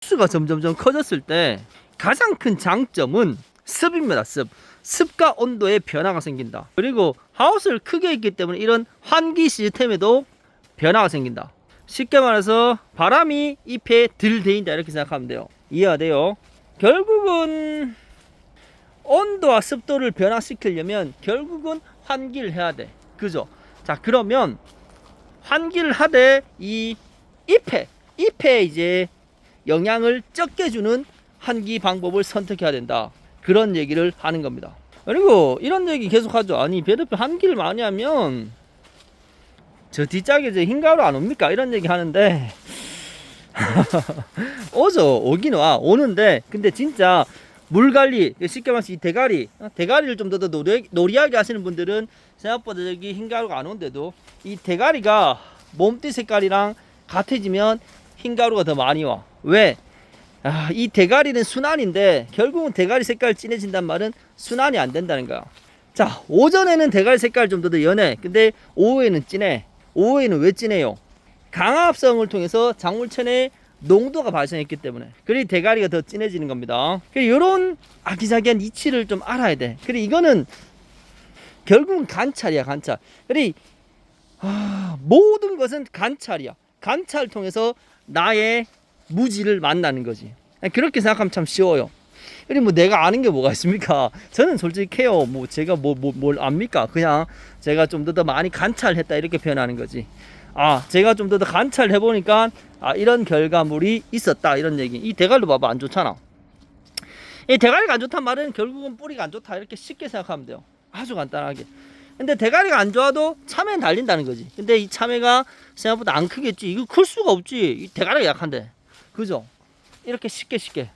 수가 점점점 커졌을 때 가장 큰 장점은 습입니다. 습. 습과 온도의 변화가 생긴다. 그리고 하우스를 크게 했기 때문에 이런 환기 시스템에도 변화가 생긴다. 쉽게 말해서 바람이 잎에 덜 데인다 이렇게 생각하면 돼요. 이해가 돼요? 결국은 온도와 습도를 변화시키려면 결국은 환기를 해야 돼. 그죠? 자, 그러면 환기를 하되 이 잎에 잎에 이제 영향을 적게 주는 환기 방법을 선택해야 된다. 그런 얘기를 하는 겁니다. 그리고 이런 얘기 계속 하죠. 아니, 배드표 환기를 많이 하면 저 뒷짝에 이제 흰가루 안 옵니까? 이런 얘기 하는데 오죠. 오긴 와. 오는데 근데 진짜 물 관리 쉽게 말해서 이 대가리 어, 대가리를 좀더더 노리, 노리하게 하시는 분들은 생각보다 여기 흰가루가 안 온대도 이 대가리가 몸띠 색깔이랑 같아지면 흰가루가 더 많이 와. 왜? 아, 이 대가리는 순환인데 결국은 대가리 색깔 진해진단 말은 순환이 안 된다는 거야. 자, 오전에는 대가리 색깔 좀더더 연해. 근데 오후에는 진해. 오후에는 왜 진해요? 강압성을 통해서 작물천의 농도가 발생했기 때문에. 그리 대가리가 더 진해지는 겁니다. 이런 아기자기한 이치를 좀 알아야 돼. 그리 이거는 결국은 관찰이야, 관찰. 그리 아, 모든 것은 관찰이야. 관찰을 통해서 나의 무지를 만나는 거지. 그렇게 생각하면 참 쉬워요. 그리고 뭐 내가 아는 게 뭐가 있습니까? 저는 솔직해요. 뭐 제가 뭐, 뭐, 뭘 압니까? 그냥 제가 좀 더 더 많이 관찰했다 이렇게 표현하는 거지. 아, 제가 좀 더 더 관찰해 보니까 아, 이런 결과물이 있었다 이런 얘기. 이 대가리 봐봐 안 좋잖아. 이 대가리가 안 좋단 말은 결국은 뿌리가 안 좋다 이렇게 쉽게 생각하면 돼요. 아주 간단하게. 근데 대가리가 안 좋아도 참외는 달린다는 거지. 근데 이 참외가 생각보다 안 크겠지. 이거 클 수가 없지. 이 대가리가 약한데. 그죠? 이렇게 쉽게 쉽게.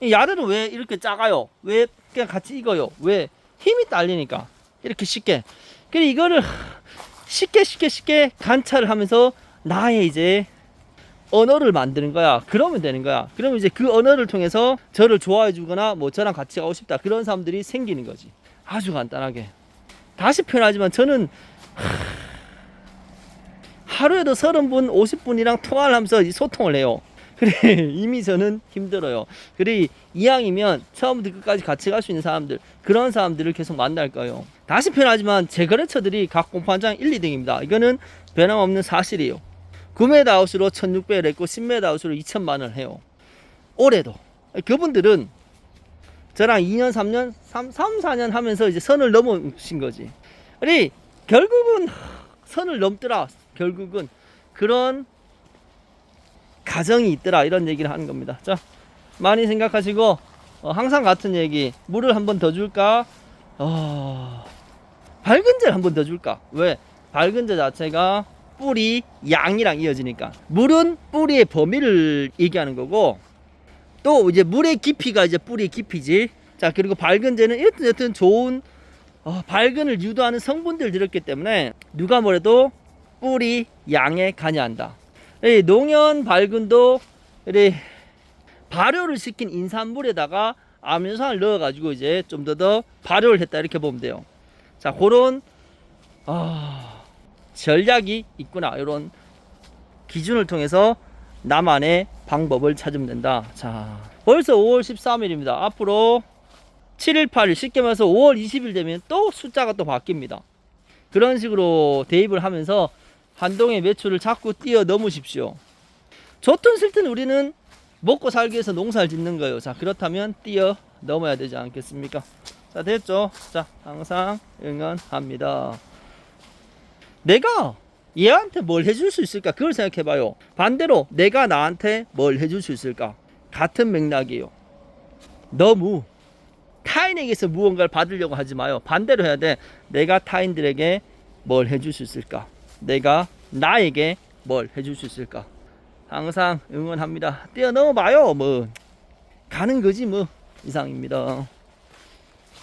이 야들은 왜 이렇게 작아요? 왜 그냥 같이 익어요? 왜 힘이 딸리니까 이렇게 쉽게. 그래 이거를 쉽게 쉽게 쉽게 관찰을 하면서 나의 이제 언어를 만드는 거야. 그러면 되는 거야. 그러면 이제 그 언어를 통해서 저를 좋아해 주거나 뭐 저랑 같이 가고 싶다. 그런 사람들이 생기는 거지. 아주 간단하게. 다시 표현하지만 저는 하루에도 30분, 50분이랑 통화를 하면서 이 소통을 해요. 그래, 이미 저는 힘들어요. 그래, 이왕이면 처음부터 끝까지 같이 갈 수 있는 사람들, 그런 사람들을 계속 만날 거예요. 다시 표현하지만 제 거래처들이 각 공판장 1, 2등입니다. 이거는 변함없는 사실이에요. 9m 아웃으로 1600을 했고 10m 아웃으로 2000만 원을 해요. 올해도. 그분들은 저랑 2년, 3년, 3, 3 4년 하면서 이제 선을 넘으신 거지. 아니, 결국은 선을 넘더라. 결국은 그런 가정이 있더라. 이런 얘기를 하는 겁니다. 자, 많이 생각하시고, 어, 항상 같은 얘기. 물을 한 번 더 줄까? 어, 밝은제를 한 번 더 줄까? 왜? 밝은제 자체가 뿌리 양이랑 이어지니까. 물은 뿌리의 범위를 얘기하는 거고, 또 이제 물의 깊이가 이제 뿌리의 깊이지. 자, 그리고 밝은제는 여튼 여튼 좋은 어, 밝은을 유도하는 성분들 들었기 때문에 누가 뭐래도 뿌리 양에 관여한다. 이 농연 이 발효를 시킨 인산물에다가 아미노산을 넣어가지고 이제 좀 더 더 발효를 했다 이렇게 보면 돼요. 자, 그런 아, 전략이 있구나. 이런 기준을 통해서 나만의 방법을 찾으면 된다. 자, 벌써 5월 13일입니다. 앞으로 7일, 8일, 쉽게 말해서 5월 20일 되면 또 숫자가 또 바뀝니다. 그런 식으로 대입을 하면서 한동의 매출을 자꾸 뛰어 넘으십시오. 좋든 싫든 우리는 먹고 살기 위해서 농사를 짓는 거예요. 자, 그렇다면 뛰어 넘어야 되지 않겠습니까? 자, 됐죠? 자, 항상 응원합니다. 내가 얘한테 뭘 해줄 수 있을까? 그걸 생각해 봐요. 반대로 내가 나한테 뭘 해줄 수 있을까? 같은 맥락이에요. 너무 타인에게서 무언가를 받으려고 하지 마요. 반대로 해야 돼. 내가 타인들에게 뭘 해줄 수 있을까? 내가 나에게 뭘 해줄 수 있을까? 항상 응원합니다. 뛰어넘어 봐요. 뭐 가는 거지 뭐 이상입니다.